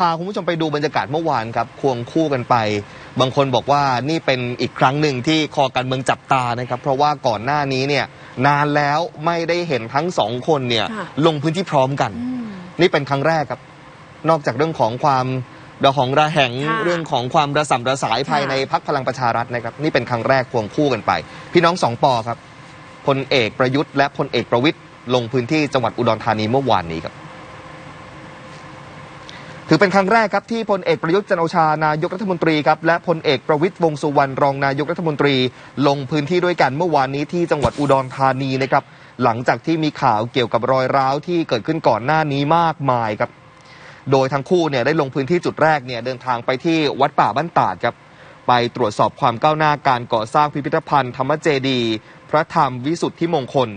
พาคุณผู้ชมไปดูบรรยากาศเมื่อวานครับควงคู่กันไป บางคนบอกว่านี่เป็นอีกครั้งหนึ่งที่คอการเมืองจับตานะครับ เพราะว่าก่อนหน้านี้เนี่ยนานแล้วไม่ได้เห็นทั้งสองคนเนี่ยค่ะลงพื้นที่พร้อมกันอืมนี่เป็นครั้งแรกครับ นอกจากเรื่องของความเดาของระแหงค่ะเรื่องของความระสำระสายภายค่ะในพักพลังประชารัฐนะครับ นี่เป็นครั้งแรกควงคู่กันไป พี่น้องสองปอครับพลเอกประยุทธ์และพลเอกประวิตยลงพื้นที่จังหวัดอุดรธานีเมื่อวานนี้ครับ ถือเป็นครั้งแรกครับที่พลเอกประยุทธ์จันโอชานายกรัฐมนตรีครับและพลเอกประวิตยวงสุวรรณรองนายกรัฐมนตรี ลงพื้นที่ด้วยกันเมื่อวานนี้ที่จังหวัดอุดรธานีนะครับหลังจากที่มีข่าวเกี่ยวกับรอยร้าวที่เกิดขึ้นก่อนหน้านี้มากมายครับ โดยทั้งคู่เนี่ยได้ลงพื้นที่จุดแรกเนี่ยเดินทางไปที่วัดป่าบ้านตาดครับไปตรวจสอบความก้าวหน้าการก่อสร้างพิพิธภัณฑ์ธรรมเจดี พระธรรมวิสุทธิมงคล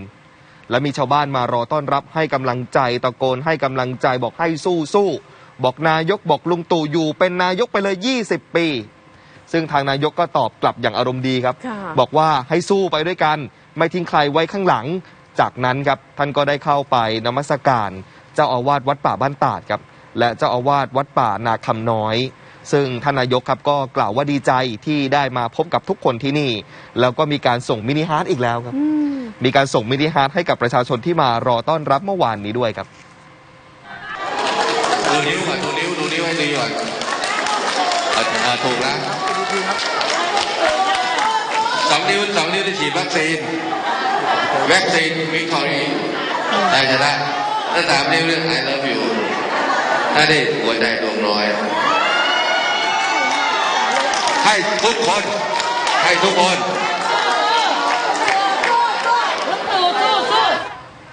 และมีชาวบ้านมารอต้อนรับให้กำลังใจตะโกนให้กำลังใจบอกให้สู้สู้ บอกนายกบอกลุงตู่อยู่เป็นนายกไปเลย 20 ปี ซึ่งทางนายกก็ตอบกลับอย่างอารมณ์ดีครับค่ะบอกว่าให้สู้ไปด้วยกัน ไม่ทิ้งใครไว้ข้างหลัง จากนั้นครับท่านก็ได้เข้าไปนมัสการ เจ้าอาวาสวัดป่าบ้านตาดครับ และเจ้าอาวาสวัดป่านาคำน้อยซึ่งท่านนายกครับก็กล่าวว่าดีใจที่ได้มาพบกับทุกคนที่นี่ แล้วก็มีการส่งมินิฮาร์ดอีกแล้วครับอืมมีการส่งมินิฮาร์ดให้กับประชาชนที่มารอต้อนรับเมื่อวานนี้ด้วยครับ ดูนิ้วก่อนดูนิ้วดูนิ้วให้ดีก่อนอ่อะถูกแล้วสองนิ้วสองนิ้วได้ฉีดวัคซีนวัคซีนวิคอรีได้ชนะถ้าสามนิ้วเรื่อง I love you ถ้าได้หัวใจดวงน้อย ให้ทุกคน ให้ทุกคน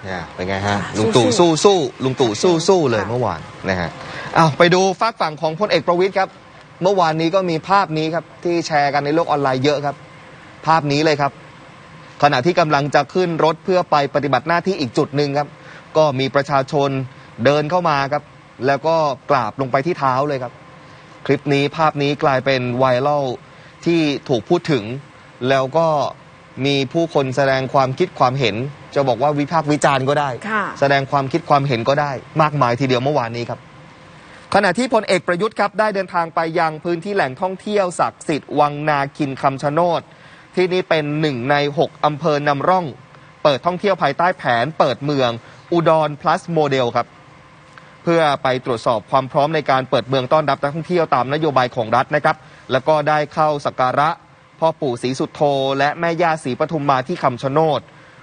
เนี่ยเป็นไงฮะลุงตู่สู้สู้ลุงตู่สู้สู้เลยเมื่อวานนะฮะอ้าวไปดูฝากฝั่งของพลเอกประวิตยครับ เมื่อวานนี้ก็มีภาพนี้ครับที่แชร์กันในโลกออนไลน์เยอะครับ ภาพนี้เลยครับ ขณะที่กำลังจะขึ้นรถเพื่อไปปฏิบัติหน้าที่อีกจุดหนึ่งครับ ก็มีประชาชนเดินเข้ามาครับ แล้วก็กราบลงไปที่เท้าเลยครับ คลิปนี้ภาพนี้กลายเป็นไวรัลที่ถูกพูดถึงแล้วก็ มีผู้คนแสดงความคิดความเห็น จะบอกว่าวิพากษ์วิจารณ์ก็ได้ ค่ะแสดงความคิดความเห็นก็ได้ มากมายทีเดียวเมื่อวานนี้ครับ ขณะที่พลเอกประยุทธ์ครับได้เดินทางไปยังพื้นที่แหล่งท่องเที่ยวศักดิ์สิทธิ์วังนาคินคำชะโนดที่นี่เป็นหนึ่งใน 6 อำเภอนำร่อง เปิดท่องเที่ยวภายใต้แผน เปิดเมือง อุดร plus โมเดลครับ เพื่อไปตรวจสอบความพร้อมในการเปิดเมืองต้อนรับนักท่องเที่ยวตามนโยบายของรัฐนะครับ แล้วก็ได้เข้าสักการะ พ่อปู่ศรีสุดโธและแม่ย่าศรีปทุมมาที่คำชะโนด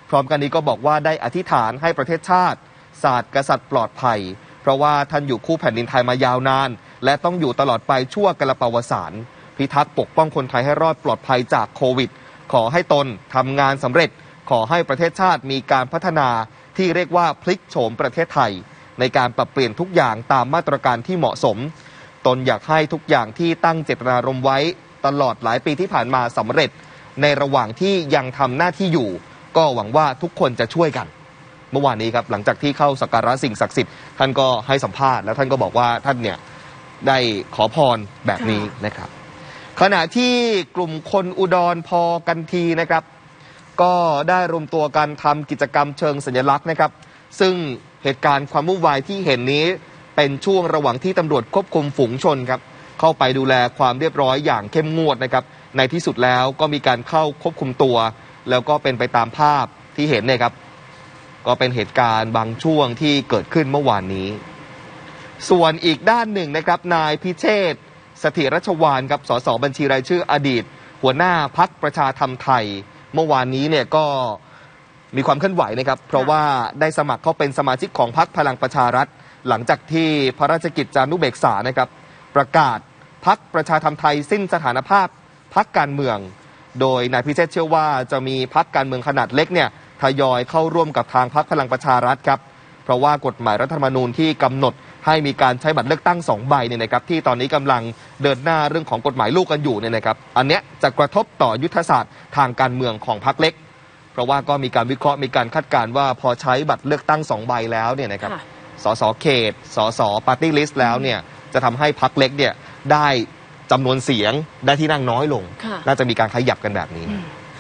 พร้อมกันนี้ก็บอกว่าได้อธิษฐานให้ประเทศชาติ ศาสตร์กษัตริย์ปลอดภัย เพราะว่าท่านอยู่คู่แผ่นดินไทยมายาวนาน และต้องอยู่ตลอดไปชั่วกลปวสารพิทักษ์ปกป้องคนไทยให้รอดปลอดภัยจากโควิด ขอให้ตนทำงานสำเร็จ ขอให้ประเทศชาติมีการพัฒนาที่เรียกว่าพลิกโฉมประเทศไทย ในการปรับเปลี่ยนทุกอย่างตามมาตรการที่เหมาะสม ตนอยากให้ทุกอย่างที่ตั้งเจตนารมณ์ไว้ ตลอดหลายปีที่ผ่านมาสำเร็จ ในระหว่างที่ยังทำหน้าที่อยู่ ก็หวังว่าทุกคนจะช่วยกัน เมื่อวานนี้ครับหลังจากที่เข้าสักการะสิ่งศักดิ์สิทธิ์ท่านก็ให้สัมภาษณ์แล้วท่านก็บอกว่าท่านเนี่ยได้ขอพรแบบนี้นะครับ ขณะที่กลุ่มคนอุดรพอกันทีนะครับ ก็ได้รวมตัวกันทำกิจกรรมเชิงสัญลักษณ์นะครับ ซึ่งเหตุการณ์ความวุ่นวายที่เห็นนี้เป็นช่วงระหว่างที่ตำรวจควบคุมฝูงชนครับ เข้าไปดูแลความเรียบร้อยอย่างเข้มงวดนะครับ ในที่สุดแล้วก็มีการเข้าควบคุมตัว แล้วก็เป็นไปตามภาพที่เห็นเนี่ยครับ ก็เป็นเหตุการณ์บางช่วงที่เกิดขึ้นเมื่อวานนี้ ส่วนอีกด้านหนึ่งนะครับ นายพิเชษสถิรชวานครับสสบัญชีรายชื่ออดีต หัวหน้าพักประชาธรรมไทย เมื่อวานนี้เนี่ยก็มีความเคลื่อนไหวนะครับ เพราะว่าได้สมัครเข้าเป็นสมาชิกของพักพลังประชารัฐ หลังจากที่พระราชกิจจานุเบกษานะครับ ประกาศ พักประชาธรรมไทยสิ้นสถานภาพพักการเมือง โดยนายพิเชษฐ์เชื่อว่าจะมีพักการเมืองขนาดเล็กเนี่ยทยอยเข้าร่วมกับทางพักพลังประชารัฐครับ เพราะว่ากฎหมายรัฐธรรมนูญที่กำหนดให้มีการใช้บัตรเลือกตั้งสองใบเนี่ยนะครับที่ตอนนี้กำลังเดินหน้าเรื่องของกฎหมายลูกกันอยู่เนี่ยนะครับ อันเนี้ยจะกระทบต่อยุทธศาสตร์ทางการเมืองของพรรคเล็ก เพราะว่าก็มีการวิเคราะห์มีการคาดการณ์ว่าพอใช้บัตรเลือกตั้งสองใบแล้วเนี่ยนะครับค่ะสสเขตสสปาร์ตี้ลิสต์แล้วเนี่ยจะทำให้พรรคเล็กเนี่ย ได้จำนวนเสียงได้ที่นั่งน้อยลง ค่ะ น่าจะมีการขยับกันแบบนี้ อืม